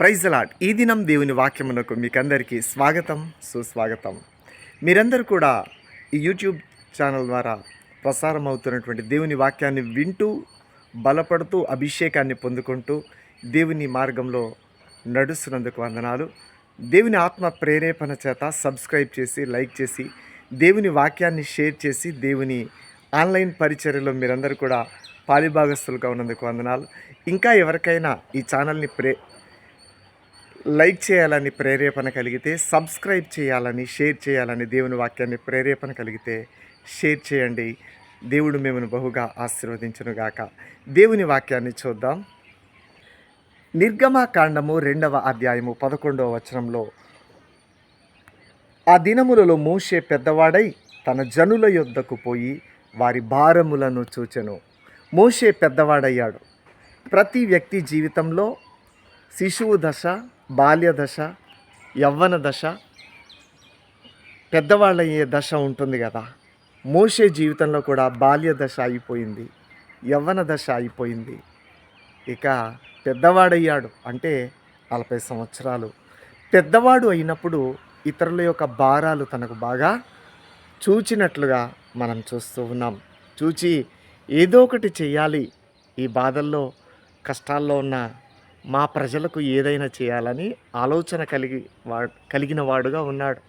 Praise allot ఈ దినం దేవుని వాక్యమునకు మీకందరికీ స్వాగతం సుస్వాగతం. మీరందరూ కూడా ఈ యూట్యూబ్ ఛానల్ ద్వారా ప్రసారం అవుతున్నటువంటి దేవుని వాక్యాన్ని వింటూ బలపడుతూ అభిషేకాన్ని పొందుకుంటూ దేవుని మార్గంలో నడుస్తున్నందుకు వందనాలు. దేవుని ఆత్మ ప్రేరేపణ చేత సబ్స్క్రైబ్ చేసి లైక్ చేసి దేవుని వాక్యాన్ని షేర్ చేసి దేవుని ఆన్లైన్ పరిచర్యలో మీరందరూ కూడా పాలిభాగస్తులుగా ఉన్నందుకు వందనాలు. ఇంకా ఎవరికైనా ఈ ఛానల్ని ప్రే లైక్ చేయాలని ప్రేరేపణ కలిగితే సబ్స్క్రైబ్ చేయాలని షేర్ చేయాలని దేవుని వాక్యాన్ని ప్రేరేపణ కలిగితే షేర్ చేయండి. దేవుడు మిమ్మల్ని బహుగా ఆశీర్వదించునుగాక దేవుని వాక్యాన్ని చూద్దాం. నిర్గమాకాండము రెండవ అధ్యాయము పదకొండవ వచనంలో ఆ దినములలో మోషే పెద్దవాడై తన జనుల యొద్దకు పోయి వారి భారములను చూచెను. మోషే పెద్దవాడయ్యాడు. ప్రతి వ్యక్తి జీవితంలో శిశువు దశ బాల్య దశ యవ్వన దశ పెద్దవాళ్ళయ్యే దశ ఉంటుంది కదా. మోసే జీవితంలో కూడా బాల్య దశ అయిపోయింది యవ్వన దశ అయిపోయింది. ఇక పెద్దవాడయ్యాడు అంటే నలభై సంవత్సరాలు. పెద్దవాడు అయినప్పుడు ఇతరుల యొక్క భారాలు తనకు బాగా చూచినట్లుగా మనం చూస్తూ ఉన్నాం. చూచి ఏదో ఒకటి చేయాలి. ఈ బాధల్లో కష్టాల్లో ఉన్న మా ప్రజలకు ఏదైనా చేయాలని ఆలోచన కలిగి వా కలిగిన వాడుగా ఉన్నాడు.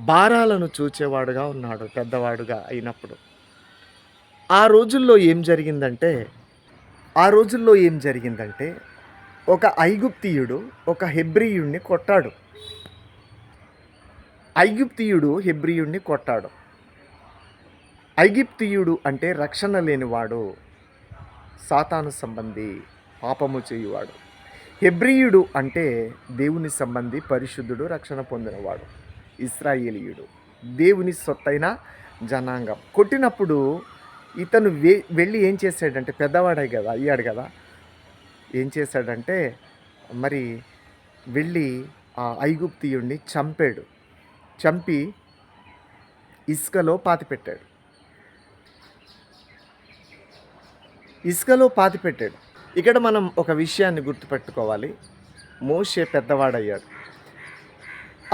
భారాలను చూచేవాడుగా ఉన్నాడు పెద్దవాడుగా అయినప్పుడు. ఆ రోజుల్లో ఏం జరిగిందంటే ఆ రోజుల్లో ఏం జరిగిందంటే ఒక ఐగుప్తీయుడు ఒక హెబ్రియుణ్ణి కొట్టాడు. ఐగుప్తీయుడు హెబ్రియుణ్ణి కొట్టాడు. ఐగిప్తీయుడు అంటే రక్షణ లేనివాడు సాతాను సంబంధి పాపము చేయువాడు. హెబ్రియుడు అంటే దేవుని సంబంధి పరిశుద్ధుడు రక్షణ పొందినవాడు ఇస్రాయేలీయుడు దేవుని సొత్తైన జనాంగం. కొట్టినప్పుడు ఇతను వె వెళ్ళి ఏం చేశాడంటే పెద్దవాడే కదా అయ్యాడు కదా. ఏం చేశాడంటే మరి వెళ్ళి ఆ ఐగుప్తియుడిని చంపాడు. చంపి ఇసుకలో పాతిపెట్టాడు. ఇసుకలో పాతిపెట్టాడు. ఇక్కడ మనం ఒక విషయాన్ని గుర్తుపెట్టుకోవాలి. మోషే పెద్దవాడయ్యాడు.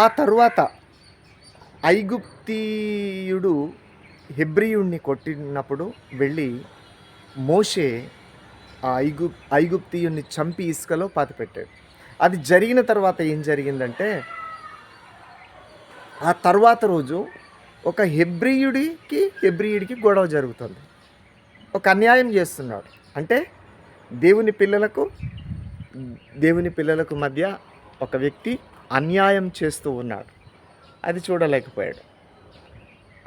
ఆ తరువాత ఐగుప్తీయుడు హెబ్రియుణ్ణి కొట్టినప్పుడు వెళ్ళి మోషే ఆ ఐగు ఐగుప్తీయుణ్ణి చంపి ఇసుకలో పాతిపెట్టాడు. అది జరిగిన తర్వాత ఏం జరిగిందంటే ఆ తర్వాత రోజు ఒక హెబ్రియుడికి హెబ్రియుడికి గొడవ జరుగుతుంది. ఒక అన్యాయం చేస్తున్నాడు. అంటే దేవుని పిల్లలకు దేవుని పిల్లలకు మధ్య ఒక వ్యక్తి అన్యాయం చేస్తూ ఉన్నాడు. అది చూడలేకపోయాడు.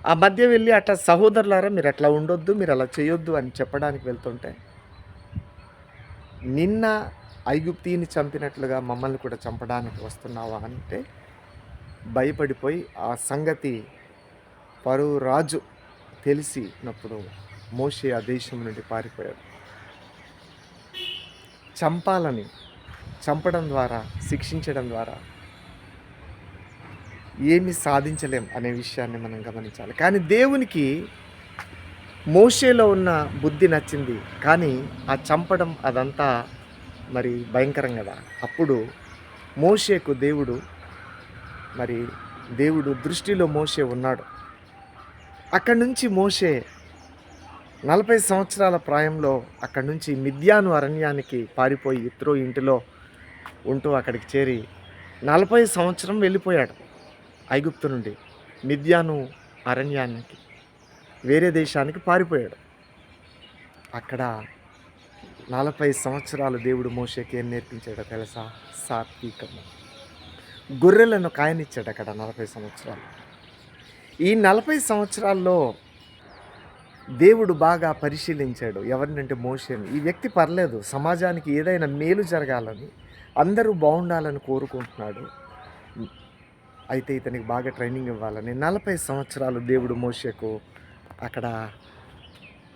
ఆ మధ్య వెళ్ళి అట్లా సహోదరులారా మీరు అట్లా ఉండొద్దు మీరు అలా చేయొద్దు అని చెప్పడానికి వెళ్తుంటే నిన్న ఐగుప్తిని చంపినట్లుగా మమ్మల్ని కూడా చంపడానికి వస్తున్నావా అంటే భయపడిపోయి ఆ సంగతి పరువు రాజు తెలిసినప్పుడు మోషే ఆ దేశం నుండి పారిపోయాడు. చంపాలని చంపడం ద్వారా శిక్షించడం ద్వారా ఏమి సాధించలేం అనే విషయాన్ని మనం గమనించాలి. కానీ దేవునికి మోషేలో ఉన్న బుద్ధి నచ్చింది. కానీ ఆ చంపడం అదంతా మరి భయంకరం కదా. అప్పుడు మోషేకు దేవుడు మరి దేవుడు దృష్టిలో మోషే ఉన్నాడు. అక్కడి నుంచి మోషే నలభై సంవత్సరాల ప్రాయంలో అక్కడి నుంచి మిథ్యాను అరణ్యానికి పారిపోయి ఇత్రో ఇంటిలో ఉంటూ అక్కడికి చేరి నలభై సంవత్సరం వెళ్ళిపోయాడు ఐగుప్తు నుండి మిథ్యాను అరణ్యానికి వేరే దేశానికి పారిపోయాడు. అక్కడ నలభై సంవత్సరాలు దేవుడు మోషేకి ఏం నేర్పించాడో తెలుసా? సాత్వికం. గొర్రెలను కాయనిచ్చాడు అక్కడ నలభై సంవత్సరాలు. ఈ నలభై సంవత్సరాల్లో దేవుడు బాగా పరిశీలించాడు. ఎవరినంటే మోషేని. ఈ వ్యక్తి పర్లేదు. సమాజానికి ఏదైనా మేలు జరగాలని అందరూ బాగుండాలని కోరుకుంటున్నాడు. అయితే ఇతనికి బాగా ట్రైనింగ్ ఇవ్వాలని నలభై సంవత్సరాలు దేవుడు మోషకు అక్కడ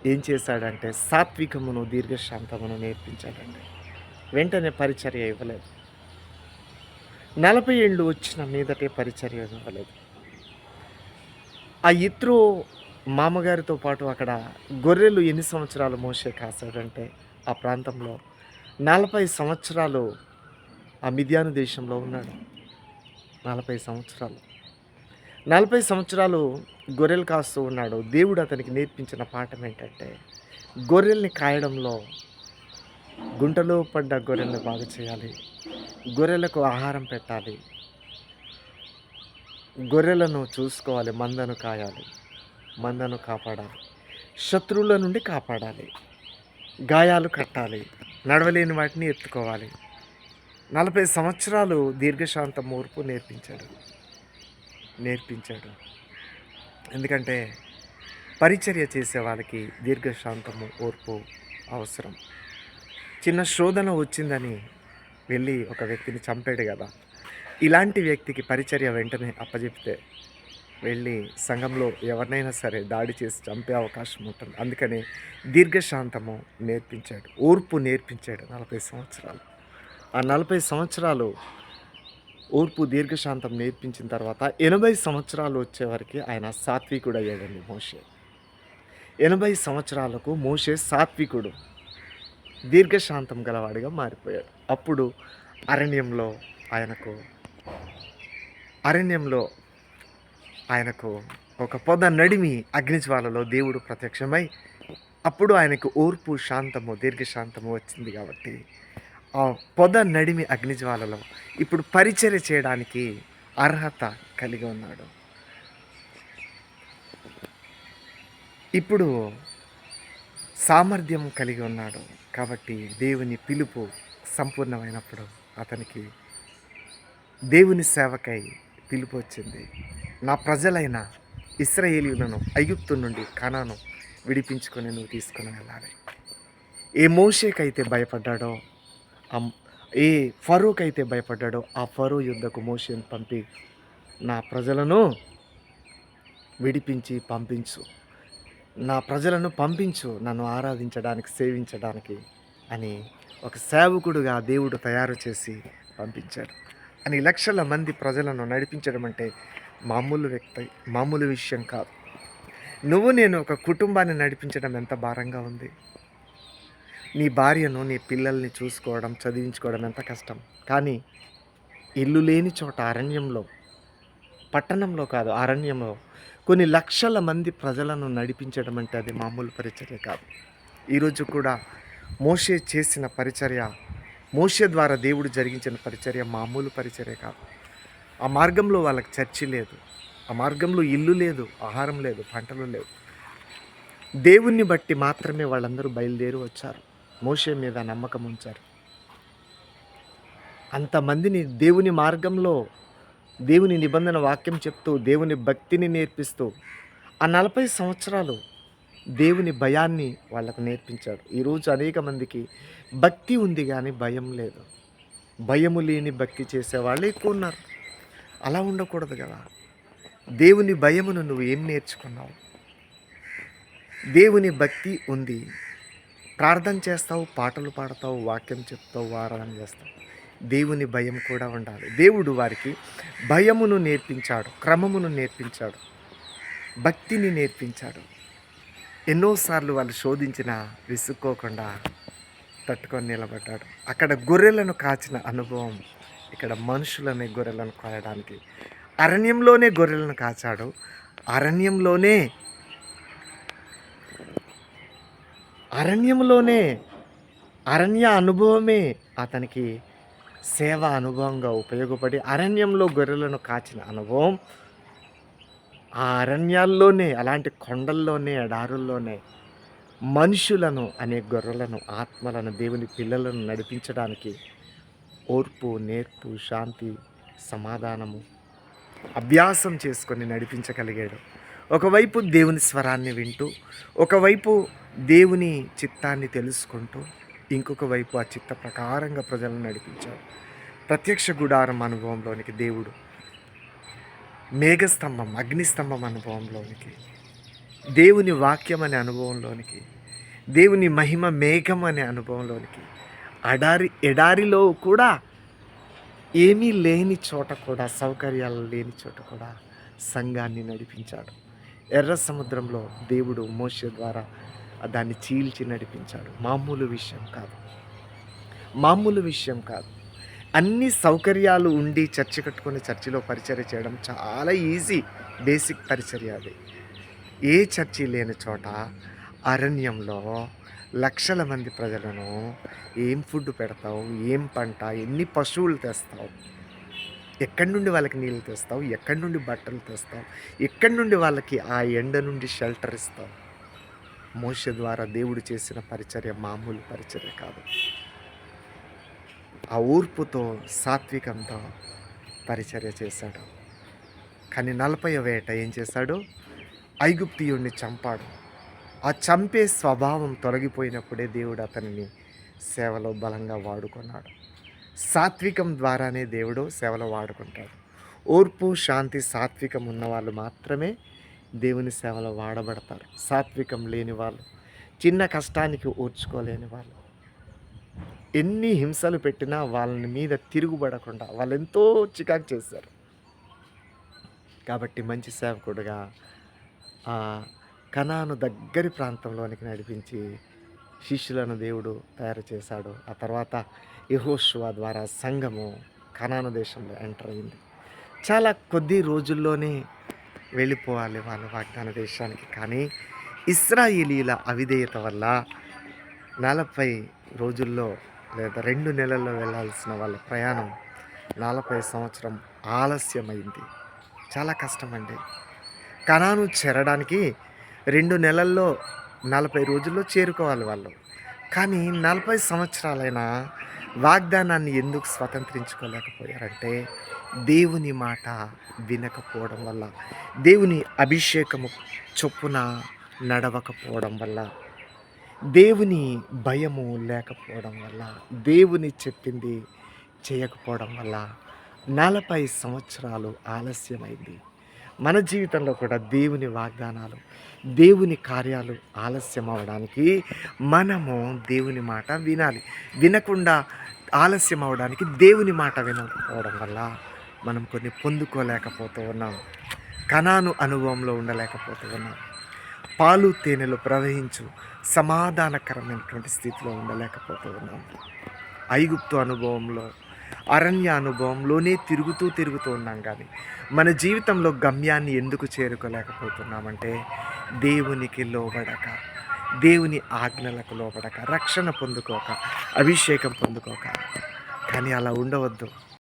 ఏం చేశాడంటే సాత్వికమును దీర్ఘశాంతమును నేర్పించాడండి. వెంటనే పరిచర్య ఇవ్వలేదు. నలభై ఏళ్ళు వచ్చిన మీదటే పరిచర్య ఇవ్వలేదు. ఆ ఇత్రో మామగారితో పాటు అక్కడ గొర్రెలు ఎన్ని సంవత్సరాలు మోసే కాశాడంటే ఆ ప్రాంతంలో నలభై సంవత్సరాలు ఆ మిథ్యాను దేశంలో ఉన్నాడు. నలభై సంవత్సరాలు. నలభై సంవత్సరాలు గొర్రెలు కాస్తూ ఉన్నాడు. దేవుడు అతనికి నేర్పించిన పాఠం ఏంటంటే గొర్రెల్ని కాయడంలో గుంటలో పడ్డ గొర్రెల్ని బాగు చేయాలి. గొర్రెలకు ఆహారం పెట్టాలి. గొర్రెలను చూసుకోవాలి మందను కాయాలి. మందను కాపాడాలి. శత్రువుల నుండి కాపాడాలి. గాయాలు కట్టాలి. నడవలేని వాటిని ఎత్తుకోవాలి. నలభై సంవత్సరాలు దీర్ఘశాంత మూర్పు నేర్పించాడు. నేర్పించాడు. ఎందుకంటే పరిచర్య చేసే వాళ్ళకి దీర్ఘశాంతము ఓర్పు అవసరం. చిన్న శోధన వచ్చిందని వెళ్ళి ఒక వ్యక్తిని చంపాడు కదా. ఇలాంటి వ్యక్తికి పరిచర్య వెంటనే అప్పజెప్తే వెళ్ళి సంఘంలో ఎవరినైనా సరే దాడి చేసి చంపే అవకాశం ఉంటుంది. అందుకని దీర్ఘశాంతము నేర్పించాడు ఓర్పు నేర్పించాడు నలభై సంవత్సరాలు. ఆ నలభై సంవత్సరాలు ఓర్పు దీర్ఘశాంతం నేర్పించిన తర్వాత ఎనభై సంవత్సరాలు వచ్చేవరకు ఆయన సాత్వికుడు అయ్యాడండి మోషే. ఎనభై సంవత్సరాలకు మోషే సాత్వికుడు దీర్ఘశాంతం గలవాడిగా మారిపోయాడు. అప్పుడు అరణ్యంలో ఆయనకు అరణ్యంలో ఆయనకు ఒక పొద నడిమి అగ్నిజ్వాలలో దేవుడు ప్రత్యక్షమై అప్పుడు ఆయనకు ఓర్పు శాంతము దీర్ఘశాంతము వచ్చింది కాబట్టి ఆ పొద నడిమి అగ్నిజ్వాలలో ఇప్పుడు పరిచర్య చేయడానికి అర్హత కలిగి ఉన్నాడు. ఇప్పుడు సామర్థ్యం కలిగి ఉన్నాడు కాబట్టి దేవుని పిలుపు సంపూర్ణమైనప్పుడు అతనికి దేవుని సేవకై పిలుపు వచ్చింది. నా ప్రజలైన ఇస్రాయేలీలను అయుక్తు నుండి కణాను విడిపించుకొని నువ్వు తీసుకుని వెళ్ళాలి. ఏ మోషేకైతే భయపడ్డాడో ఏ ఏ ఫరూకైతే భయపడ్డాడో ఆ ఫరూ యుద్ధకు మోషేను పంపి నా ప్రజలను విడిపించి పంపించు. నా ప్రజలను పంపించు నన్ను ఆరాధించడానికి సేవించడానికి అని ఒక సేవకుడుగా దేవుడు తయారు చేసి పంపించాడు. అని లక్షల మంది ప్రజలను నడిపించడం అంటే మామూలు వ్యక్తి మామూలు విషయం కాదు. నువ్వు నేను ఒక కుటుంబాన్ని నడిపించడం ఎంత భారంగా ఉంది? నీ భార్యను నీ పిల్లల్ని చూసుకోవడం చదివించుకోవడం ఎంత కష్టం? కానీ ఇల్లు లేని చోట అరణ్యంలో పట్టణంలో కాదు అరణ్యంలో కొన్ని లక్షల మంది ప్రజలను నడిపించడం అంటే అది మామూలు పరిచర్య కాదు. ఈరోజు కూడా మోషే చేసిన పరిచర్య మోషే ద్వారా దేవుడు జరిగించిన పరిచర్య మామూలు పరిచర్య కాదు. ఆ మార్గంలో వాళ్ళకి చర్చి లేదు. ఆ మార్గంలో ఇల్లు లేదు ఆహారం లేదు పంటలు లేవు. దేవుణ్ణి బట్టి మాత్రమే వాళ్ళందరూ బయలుదేరి వచ్చారు. మోసే మీద నమ్మకం ఉంచారు. అంతమందిని దేవుని మార్గంలో దేవుని నిబంధన వాక్యం చెప్తూ దేవుని భక్తిని నేర్పిస్తూ ఆ నలభై సంవత్సరాలు దేవుని భయాన్ని వాళ్ళకు నేర్పించాడు. ఈరోజు అనేక మందికి భక్తి ఉంది కానీ భయం లేదు. భయము లేని భక్తి చేసేవాళ్ళు ఎక్కువ ఉన్నారు. అలా ఉండకూడదు కదా. దేవుని భయమును నువ్వు ఏం నేర్చుకున్నావు? దేవుని భక్తి ఉంది. ప్రార్థన చేస్తావు పాటలు పాడతావు వాక్యం చెప్తావు ఆరాధన చేస్తావు. దేవుని భయం కూడా ఉండాలి. దేవుడు వారికి భయమును నేర్పించాడు క్రమమును నేర్పించాడు భక్తిని నేర్పించాడు. ఎన్నోసార్లు వాళ్ళు శోధించిన విసుక్కోకుండా తట్టుకొని నిలబడ్డాడు. అక్కడ గొర్రెలను కాచిన అనుభవం ఇక్కడ మనుషులనే గొర్రెలను కాయడానికి. అరణ్యంలోనే గొర్రెలను కాచాడు. అరణ్యంలోనే అరణ్యంలోనే అరణ్య అనుభవమే అతనికి సేవ అనుభవంగా ఉపయోగపడి అరణ్యంలో గొర్రెలను కాచిన అనుభవం. ఆ అరణ్యాల్లోనే అలాంటి కొండల్లోనే ఎడారుల్లోనే మనుషులను అనే గొర్రెలను ఆత్మలను దేవుని పిల్లలను నడిపించడానికి ఓర్పు నేర్పు శాంతి సమాధానము అభ్యాసం చేసుకొని నడిపించగలిగాడు. ఒకవైపు దేవుని స్వరాన్ని వింటూ ఒకవైపు దేవుని చిత్తాన్ని తెలుసుకుంటూ ఇంకొక వైపు ఆ చిత్త ప్రకారంగా ప్రజలను నడిపించాడు. ప్రత్యక్ష గుడారం అనుభవంలోనికి దేవుడు మేఘస్తంభం అగ్నిస్తంభం అనుభవంలోనికి దేవుని వాక్యం అనే అనుభవంలోనికి దేవుని మహిమ మేఘం అనే అనుభవంలోనికి అడారి ఎడారిలో కూడా ఏమీ లేని చోట కూడా సౌకర్యాలు లేని చోట కూడా సంఘాన్ని నడిపించాడు. ఎర్ర సముద్రంలో దేవుడు మోష ద్వారా దాన్ని చీల్చి నడిపించాడు. మామూలు విషయం కాదు. మామూలు విషయం కాదు. అన్ని సౌకర్యాలు ఉండి చర్చి కట్టుకొని చర్చిలో పరిచర్య చేయడం చాలా ఈజీ బేసిక్ పరిచర్య అది. ఏ చర్చి లేని చోట అరణ్యంలో లక్షల మంది ప్రజలను ఏం ఫుడ్ పెడతావు? ఏం పంట? ఎన్ని పశువులు తెస్తావు? ఎక్కడి నుండి వాళ్ళకి నీళ్ళు తెస్తావు? ఎక్కడి నుండి బట్టలు తెస్తావు? ఎక్కడి నుండి వాళ్ళకి ఆ ఎండ నుండి షెల్టర్ ఇస్తావు? మోష ద్వారా దేవుడు చేసిన పరిచర్య మామూలు పరిచర్య కాదు. ఆ ఊర్పుతో సాత్వికంతో పరిచర్య చేశాడు. కానీ నలభై వేట ఏం చేశాడు? ఐగుప్తియుడిని చంపాడు. ఆ చంపే స్వభావం తొలగిపోయినప్పుడే దేవుడు అతనిని సేవలో బలంగా వాడుకున్నాడు. సాత్వికం ద్వారానే దేవుడు సేవలో వాడుకుంటాడు. ఓర్పు శాంతి సాత్వికం ఉన్నవాళ్ళు మాత్రమే దేవుని సేవలో వాడబడతారు. సాత్వికం లేని వాళ్ళు చిన్న కష్టానికి ఓర్చుకోలేని వాళ్ళు. ఎన్ని హింసలు పెట్టినా వాళ్ళని మీద తిరుగుబడకుండా వాళ్ళు ఎంతో చికాకు చేశారు. కాబట్టి మంచి సేవకుడుగా ఆ కణాను దగ్గరి ప్రాంతంలోనికి నడిపించి శిష్యులను దేవుడు తయారు చేశాడు. ఆ తర్వాత యహోషువా ద్వారా సంఘము కణాను దేశంలో ఎంటర్ అయింది. చాలా కొద్ది రోజుల్లోనే వెళ్ళిపోవాలి వాళ్ళ వాగ్దాన దేశానికి. కానీ ఇస్రాయేలీల అవిధేయత వల్ల నలభై రోజుల్లో లేదా రెండు నెలల్లో వెళ్ళాల్సిన వాళ్ళ ప్రయాణం నలభై సంవత్సరం ఆలస్యమైంది. చాలా కష్టమండి. కణాను చేరడానికి రెండు నెలల్లో నలభై రోజుల్లో చేరుకోవాలి వాళ్ళు. కానీ నలభై సంవత్సరాలైన వాగ్దానాన్ని ఎందుకు స్వతంత్రించుకోలేకపోయారంటే దేవుని మాట వినకపోవడం వల్ల దేవుని అభిషేకము చొప్పున నడవకపోవడం వల్ల దేవుని భయము లేకపోవడం వల్ల దేవుని చెప్పింది చేయకపోవడం వల్ల నలభై సంవత్సరాలు ఆలస్యమైంది. మన జీవితంలో కూడా దేవుని వాగ్దానాలు దేవుని కార్యాలు ఆలస్యం అవడానికి మనము దేవుని మాట వినాలి. వినకుండా ఆలస్యం అవడానికి దేవుని మాట వినకపోవడం వల్ల మనం కొన్ని పొందుకోలేకపోతూ ఉన్నాం. కణాను అనుభవంలో ఉండలేకపోతూ ఉన్నాం. పాలు తేనెలు ప్రవహించు సమాధానకరమైనటువంటి స్థితిలో ఉండలేకపోతూ ఉన్నాం. ఐగుప్తు అనుభవంలో అరణ్య అనుభవంలోనే తిరుగుతూ తిరుగుతూ ఉన్నాం కానీ మన జీవితంలో గమ్యాన్ని ఎందుకు చేరుకోలేకపోతున్నామంటే దేవునికి లోబడక దేవుని ఆజ్ఞలకు లోబడక రక్షణ పొందుకోక అభిషేకం పొందుకోక. కానీ అలా ఉండవద్దు.